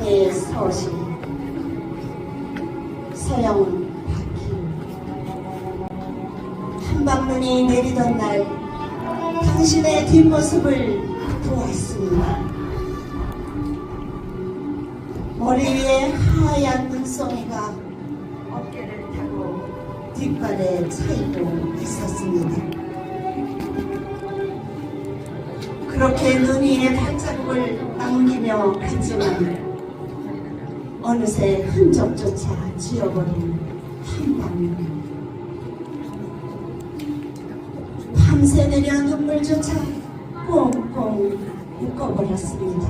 서시 서영은 바퀴 한방눈이 내리던 날 당신의 뒷모습을 보았습니다. 머리 위에 하얀 눈송이가 어깨를 타고 뒷발에 차이고 있었습니다. 그렇게 눈 위에 발자국을 남기며 갔지만 어느새 흔적조차 지워버린 한방눈 밤새 내려 눈물조차 꽁꽁 묶어버렸습니다.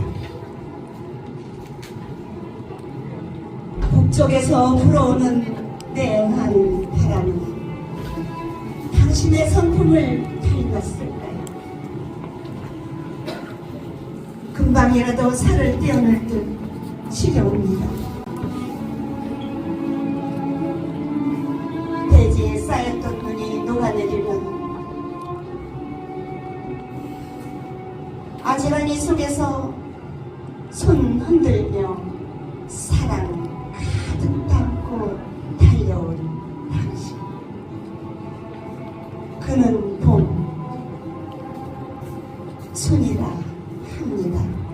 북쪽에서 불어오는 냉한 바람이 당신의 성품을 닮았을까요? 금방이라도 살을 떼어낼 듯 시려옵니다. 대지에 쌓였던 눈이 녹아내리면 아지랑이 속에서 손 흔들며 사랑 가득 담고 달려온 당신 그는 봄 순이라 합니다.